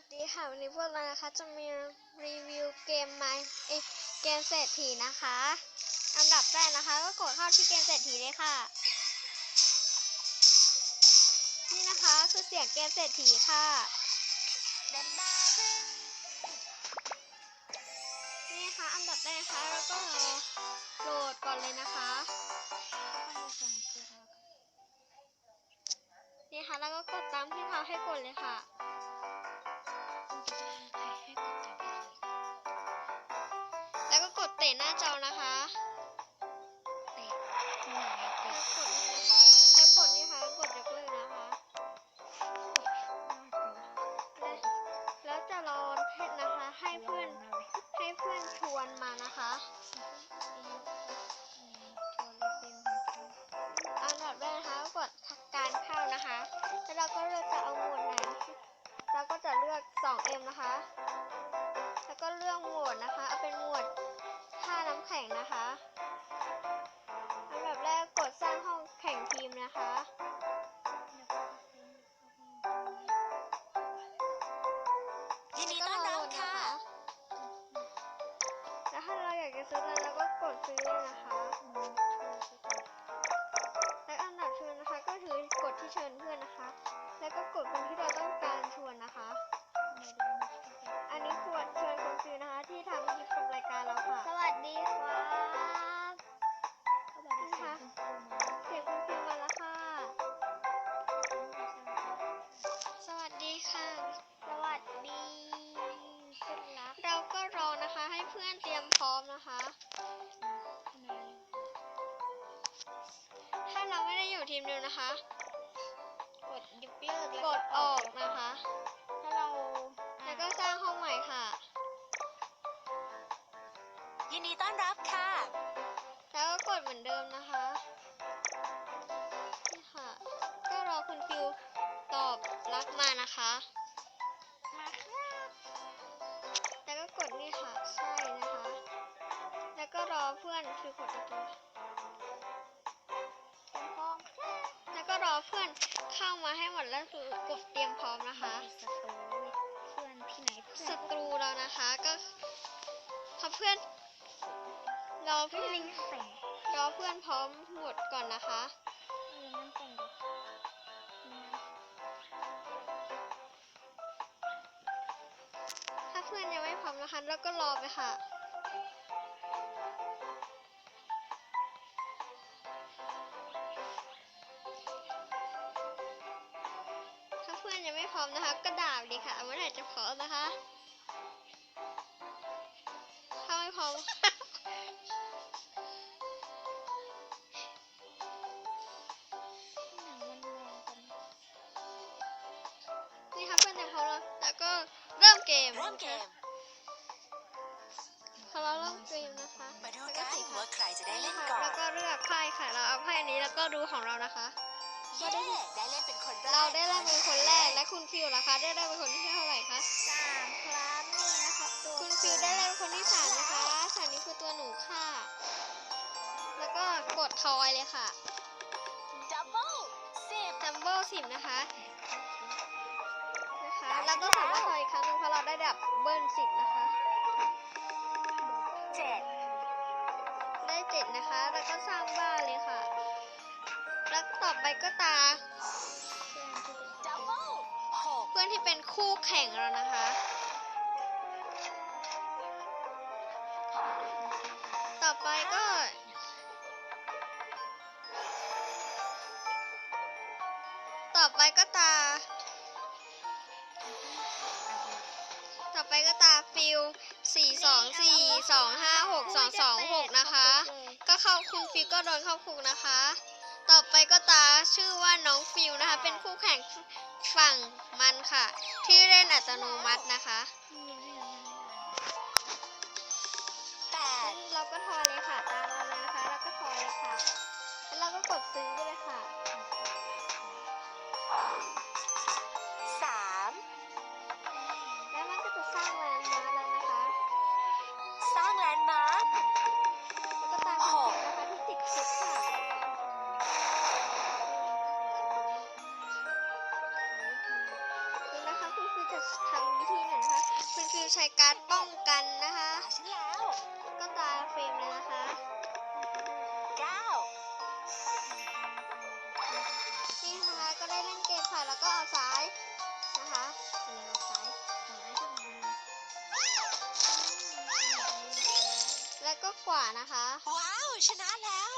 วัสดีค่ะ วันนี้พวกเรานะคะจะมีรีวิวเกมไมเอเกมเศรษฐีนะคะอันดับแรกนะคะ ก็กดเข้าที่เกมเศรษฐีเลยค่ะ นี่นะคะคือเสียงเกมเศรษฐีค่ะ นี่นะคะอันดับแรกนะคะแล้วก็รอโหลดก่อนเลยนะคะนี่ค่ะแล้วก็กดตามที่เขาให้กดเลยค่ะ เห็นหน้าจอนะคะ ม่ได้อยู่ทีมเดียวนะคะ กดยกเลิกกดออกนะคะ ถ้าเราแล้วก็สร้างห้องใหม่ค่ะ ยินดีต้อนรับค่ะ แล้วก็กดเหมือนเดิมนะคะนี่ค่ะ ก็รอคุณฟิวตอบรับมานะคะ มาครับแล้วก็กดนี่ค่ะ ใช่นะคะ แล้วก็รอเพื่อนฟิวกดอีกทีแล้ว มาให้หมดแล้วคือกดเตรียมพร้อมนะคะเพื่อนที่ไหนศัตรูเรานะคะก็พอเพื่อนรอเพื่อนแต่งรอเพื่อนพร้อมหมดก่อนนะคะเออมันแต่งดิถ้าเพื่อนยังไม่พร้อมนะคะเราก็รอไปค่ะ อนยังไม่พร้อมนะคะ ก็ด่าไปดีค่ะเมื่อไหร่จะพร้อมนะคะถ้าไม่พร้อมหนังมันแรงกันนี่ค่ะเพื่อนเต็มพร้อมแล้วแล้วก็เริ่มเกมเริ่มเกมพอเราเริ่มเกมนะคะมาดูแล้วกันสีค่ะว่าใครจะได้เล่นค่ะก่อนแล้วก็เลือกไพ่ค่ะเราเอาไพ่นี้แล้วก็ดูของเรานะคะ เย้ได้เล่นเป็นคนแรกเราได้เริ่มเป็นคนแรกและคุณฟิวล่ะคะ ได้เริ่มเป็นคนที่เท่าไหร่คะสามครับนี่นะครับตัวคุณฟิวได้เริ่มเป็นคนที่สามนะคะสามนี้คือตัวหนูค่ะ แล้วก็กดทอยเลยค่ะดับเบิลสิบจัมโบ้สิบนะคะนะคะเราต้องสามารถทอยอีกครั้งหนึงเพราะเราได้ดับเบิลสิบนะคะเจ็ดได้เจ็ดนะคะ แล้วก็สร้างบ้านเลยค่ะ แล้วต่อไปก็ตาดับเบิลหกเพื่อนที่เป็นคู่แข่งเรานะคะ ต่อไปก็ต่อไปก็ตา ต่อไปก็ตาฟิลสี่สองสี่สองห้าหกสองสองหกนะคะ ก็เข้าคุณฟิลก็โดนเข้าคุกนะคะ ต่อไปก็ตาชื่อว่าน้องฟิลนะคะ เป็นคู่แข่งฝั่งมันค่ะ ที่เล่นอัตโนมัตินะคะแปดเราก็ทอยเลยค่ะ ตามเราเลยนะคะแล้วก็ทอยเลยค่ะ แล้วเราก็กดซื้อเลยค่ะ การป้องกันนะคะฉันแล้วก็ตาเฟรมเลยนะคะเก้านี่นะคะก็ได้เล่นเกมค่ะแล้วก็เอาซ้ายนะคะเอาซ้ายซ้ายทำไมแล้วก็ขวานะคะ ว้าว ชนะแล้ว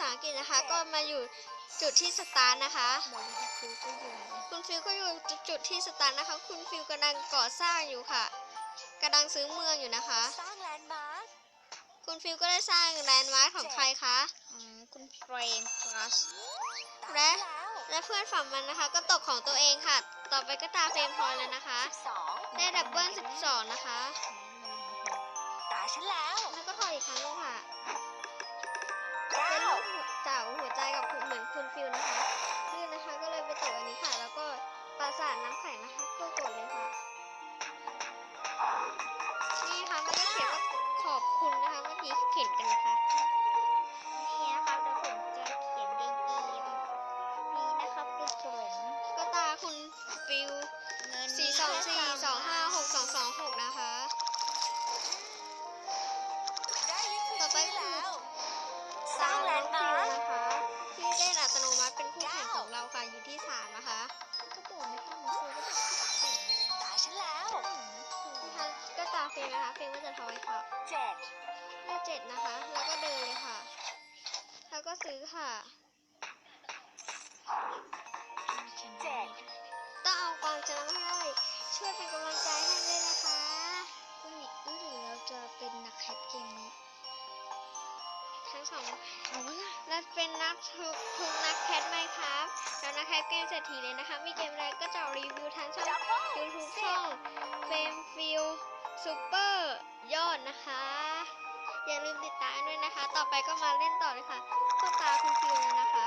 ษาอังกฤษนะคะ ก็มาอยู่จุดที่สตาร์ทนะคะบอกว่าคือก็อยู่คุณฟิลก็อยู่จุดที่สตาร์ทนะคะ คุณฟิลกำลังก่อสร้างอยู่ค่ะกำลังซื้อเมืองอยู่นะคะ สร้างแลนด์มาร์คคุณฟิลก็ได้สร้างแลนด์มาร์คของใครคะอืมคุณเฟรมคลัสตาและฉันแล้วและเพื่อนฝั่งมันนะคะ ก็ตกของตัวเองค่ะ ต่อไปก็ตาเฟรมพลอยแล้วนะคะสิบสองได้ดับเบิล12นะคะ ตาฉันแล้ว แล้วก็ถอยอีกครั้งหนึงค่ะ เก้าเป็นรูปเจ้าหัวใจกับเหมือนคุณฟิวนะคะลื่นนะคะก็เลยไปตกอันนี้ค่ะ แล้วก็ปราสาทน้ำแข็งนะคะก็กดเลยค่ะ นี่ค่ะมันก็เขียนว่าขอบคุณนะคะเมื่อกี้เขียนกันนะคะ เป็นนักแคทเกมนี้ ทั้งสองเอาละและเป็นนักทุกทุกนักแคทไหมครับแล้วนักแคทเกมเศรษฐีเลยนะคะ มีเกมอะไรก็จะรีวิวทั้งช่องดับเบิ้ล YouTube ช่องเฟมฟิลซูเปอร์ยอดนะคะ อย่าลืมติดตามด้วยนะคะ ต่อไปก็มาเล่นต่อเลยค่ะเข้าตาคุณฟิลเลยนะคะ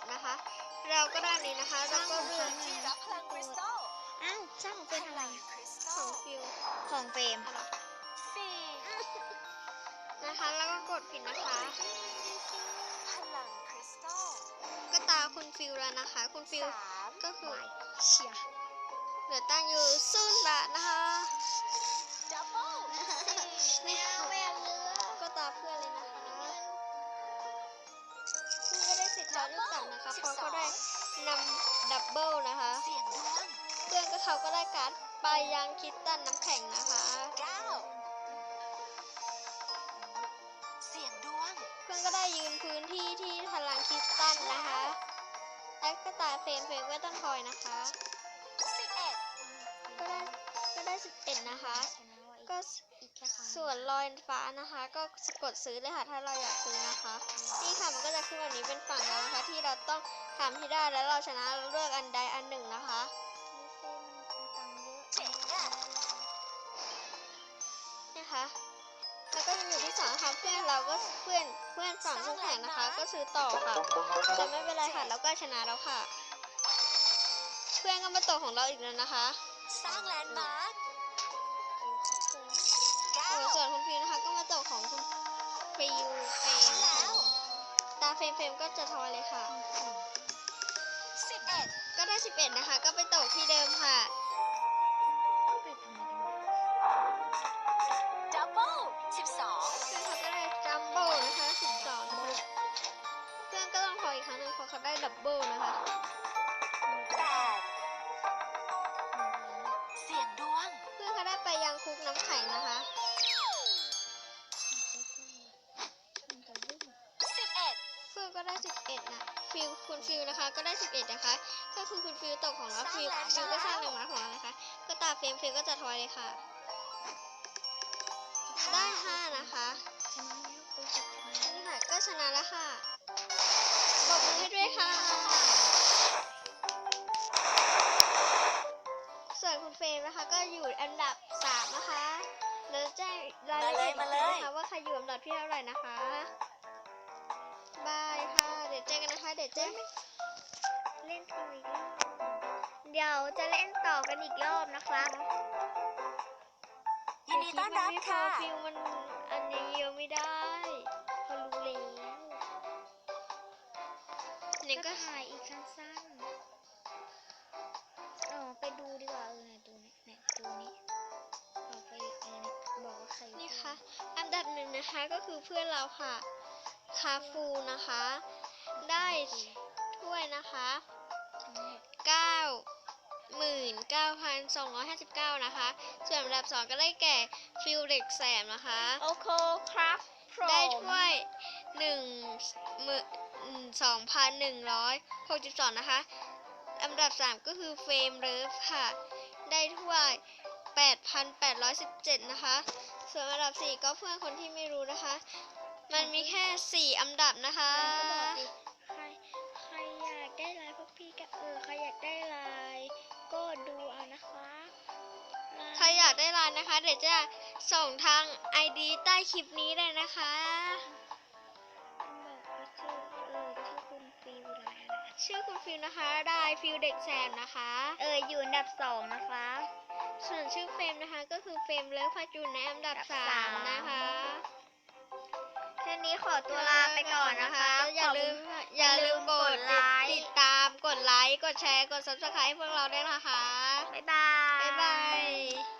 10 นะคะ เราก็ด้านนี้นะคะแล้วก็เลือกที่รับพลังคริสตัลอ้าวสร้างเป็นอะไรของคิวของเฟรมนะคะ แล้วก็กดผิดนะคะก็ตาคุณฟิวแล้วนะคะ คุณฟิวก็คือเหลือตั้งอยู่ศูนย์บานะคะ พื่อนก็ได้สิทธิ์ทอนลูกต่ำนะคะเพราะเขาได้นำดับเบิลนะคะเสียงดวงเพื่อนก็เขาก็ได้การ์ดไปยังคิดตันน้ำแข็งนะคะเก้าเสียงดวง เพื่อนก็ได้ยืนพื้นที่ที่พลังคิดตันนะคะและก็ตาเฟรมเฟรมก็ต้องคอยนะคะสิบเอ็ดก็ได้ก็ได้สิบเอ็ดนะคะช นะว่าอีกก็อีกแค่ครั้งส่วนลอยฟ้านะคะ ก็กดซื้อเลยค่ะถ้าเราอยากซื้อนะคะ นี่ค่ะมันก็จะขึ้นแบบนี้เป็นฝั่งเรานะคะ ที่เราต้องทำที่ได้แล้วเราชนะเราเลือกอันใดอันหนึ่งนะคะเจ๋งอะนะคะแล้วก็ยังอยู่ที่สองค่ะเพื่อนเราก็เพื่อนเพื่อนฝั่งคู่แข่งนะคะ ก็ซื้อต่อค่ะแต่ไม่เป็นไรค่ะเราก็ชนะแล้วค่ะ เพื่อนก็มาตกของเราอีกแล้วนะคะ สร้างแลนด์มาร์ รมก็จะทอยเลยค่ะสิบเอ็ดก็ได้ 11 นะคะ ก็ไปตกที่เดิมค่ะไปทำไมกันดับเบิลสิบสองเพื่อนเขาก็ได้จัมโบ้นะคะ 12 นะคะ เพื่อนก็ต้องทอยอีกครั้งหนึงเพราะเขาได้ดับเบิลนะคะแปดเสี่ยงดวง เพื่อนเขาได้ไปยังคุกน้ำแข็งนะคะ 11นะฟิลคุณฟิลนะคะ ก็ได้ 11 นะคะ ก็คือคุณฟิลตกของเราฟิลฟิลก็สร้างแรงม้าของเรานะคะ ก็ตามเฟรมเฟรมก็จะทอยเลยค่ะ ได้5นะคะชนะแล้วกูจะชนะนี่ค่ะก็ชนะแล้วค่ะปรบมือให้ด้วยค่ะ ส่วนคุณเฟรมนะคะ ก็อยู่อันดับ 3 นะคะเดี๋ยวจะแจ้งรายละเอียดอีกทีนะคะว่าใครอยู่อันดับที่เท่าไหร่นะคะบายค่ะ เดี๋ยวเจอกันนะคะ เดี๋ยวเจอเล่นต่ออีกรอบเดี๋ยวจะเล่นต่อกันอีกรอบนะครับยินดีต้อนรับไม่พอค่ะฟิลมันอันนี้เยอะไม่ได้เขารู้แล้วนี่ก็ก็ถ่ายอีกสั้นๆเออไปดูดีกว่าเออเนี่ยดูนี่เนี่ยดูนี่บอกไปเออเนี่ยบอกว่าใครนี่ค่ะ อันดับหนึ่งนะคะก็คือเพื่อนเราค่ะ คาฟูนะคะ ได้ถ้วยนะคะทั้งหมด99,259นะคะ ส่วนอันดับ2ก็ได้แก่ฟิลเด็กแสมนะคะโอเคครับพร้อมได้ถ้วย1หมื่น2,162นะคะ อันดับ3ก็คือเฟรมเลิฟค่ะ ได้ถ้วย8,817นะคะ ส่วนอันดับ4ก็เพื่อนคนที่ไม่รู้นะคะ มันมีแค่4อันดับนะคะก็บอกดิใครใครอยากได้ไลน์พวกพี่ก็เออใครอยากได้ไลน์ก็ดูเอานะคะไลน์ใครอยากได้ไลน์นะคะ เดี๋ยวจะส่งทาง ID ใต้คลิปนี้เลยนะคะบอกว่าชื่อเออชื่อคุณฟิวไลน์อะไรชื่อคุณฟิลนะคะได้ฟิลเด็กแซมนะคะ เอออยู่อันดับสองนะคะ ส่วนชื่อเฟรมนะคะ ก็คือเฟรมเลิฟพัจูนในอันดับอันดับสาสามมนะคะ แค่นี้ขอตัวลาไปก่อนนะคะ อย่าลืมขอบคุณอย่าลืมกดไลค์ติดตามกดไลค์กดแชร์กด subscribe ให้พวกเราด้วยนะคะ บ๊ายบาย บ๊ายบาย